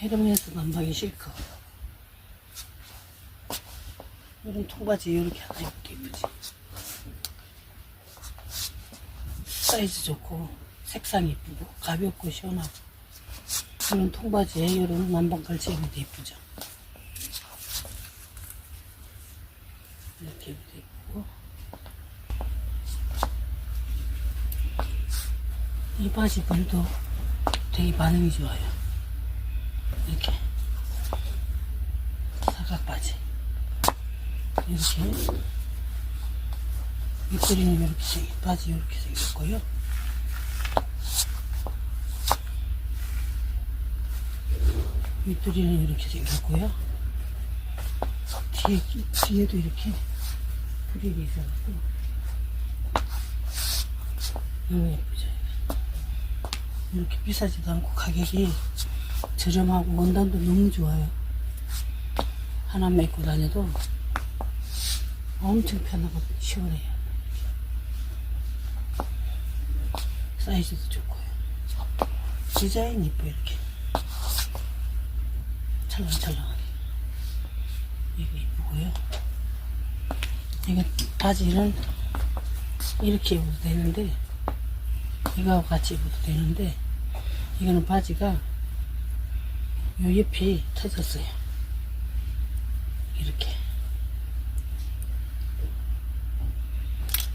헤르메스 난방이 실크. 이런 통바지 이렇게 하나 입고 예쁘지. 사이즈 좋고 색상 이쁘고 가볍고 시원하고 이런 통바지에 이런 난방 걸쳐 입어도 예쁘죠. 이렇게 입어도 예쁘고 이 바지 벌도 되게 반응이 좋아요. 이렇게 사각 바지 이렇게 윗도리는 이렇게 생 바지 이렇게 생겼고요. 윗도리는 이렇게 생겼고요. 뒤에 뒤에도 이렇게 프릴이 있어갖고 너무 예쁘죠. 이렇게 비싸지도 않고 가격이 저렴하고 원단도 너무 좋아요. 하나만 입고 다녀도 엄청 편하고 시원해요. 사이즈도 좋고요. 디자인 이뻐 이렇게 찰랑찰랑하게 이거 이쁘고요. 이거 바지는 이렇게 입어도 되는데 이거하고 같이 입어도 되는데 이거는 바지가 요 옆이 터졌어요. 이렇게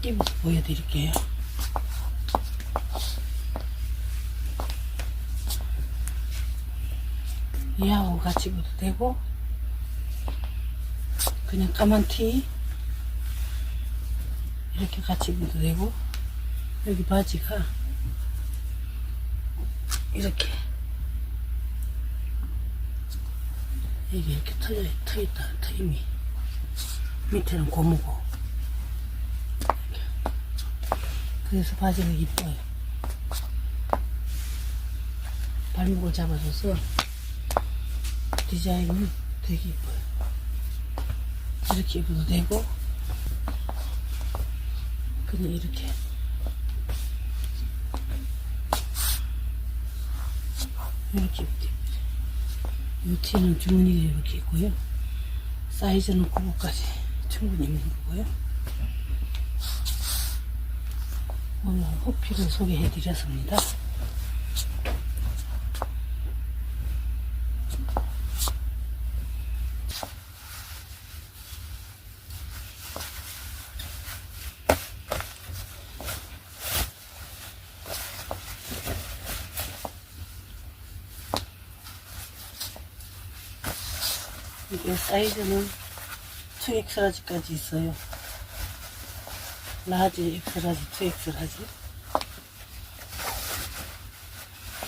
입어서 보여드릴게요. 이하고 같이 입어도 되고 그냥 까만 티 이렇게 같이 입어도 되고 여기 바지가 이렇게 이게 이렇게 터져, 터있다, 터임이. 밑에는 고무고. 그래서 바지가 이뻐요. 발목을 잡아줘서 디자인이 되게 이뻐요. 이렇게 입어도 되고, 그냥 이렇게. 이렇게 입어도 티는 주머니가 이렇게 있고요. 사이즈는 9부까지 충분히 있는 거고요. 오늘 호피를 소개해 드렸습니다. 이게 사이즈는 2엑스라지까지 있어요. 라지, 엑스라지, 2엑스라지.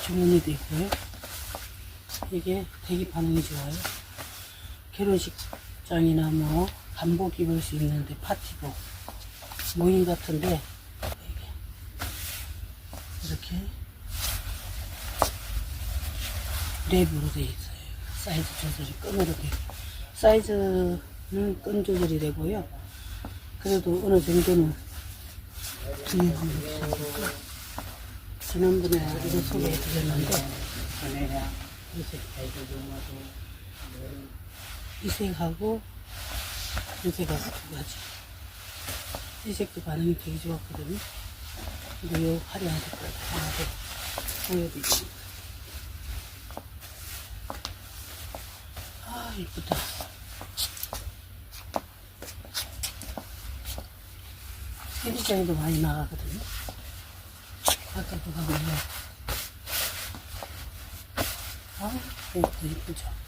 주머니도 있고요. 이게 되게 반응이 좋아요. 결혼식장이나 뭐 한복 입을 수 있는데 파티복 모임 같은데 이렇게 랩으로 되어 있어요. 사이즈 조절이 끈으로 되어 사이즈는 끈 조절이 되고요. 그래도 어느 정도는 뒤에 있으니까 지난번에 이거 소개해 드렸는데 이제 이 색하고 이 색하고 두 가지 이 색도 반응이 되게 좋았거든요. 근데 요 화려한 색깔 더 보여드릴게요. 아, 이쁘다. 피디장에도 많이 나가거든요. 아까 그거 보면. 아, 이것도 이쁘죠.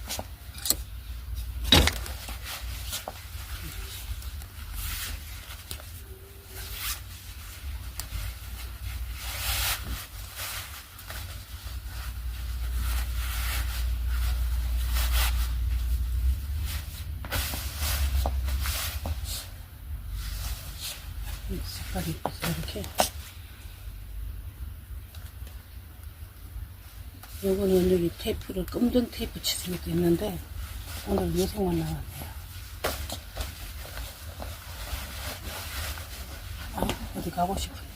이 색깔이 이뻐서 이렇게. 요거는 여기 테이프를 검정 테이프 치스미도 있는데 오늘 요색만 나왔네요. 아, 어디 가고 싶어요.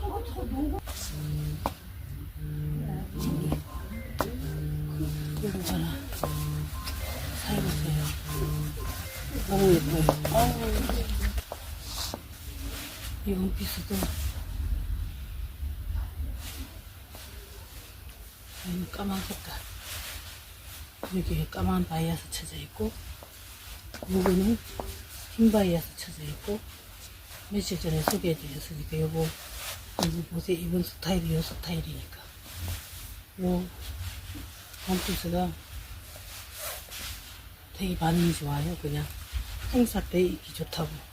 이거 이 원피스도 여기 까만 색깔. 여기에 까만 바이아스 쳐져 있고, 요거는 흰 바이아스 쳐져 있고, 며칠 전에 소개해드렸으니까 요거, 요거 보세요. 이번 스타일이 요 스타일이니까. 요 원피스가 되게 반응이 좋아요. 그냥 행사 때 입기 좋다고.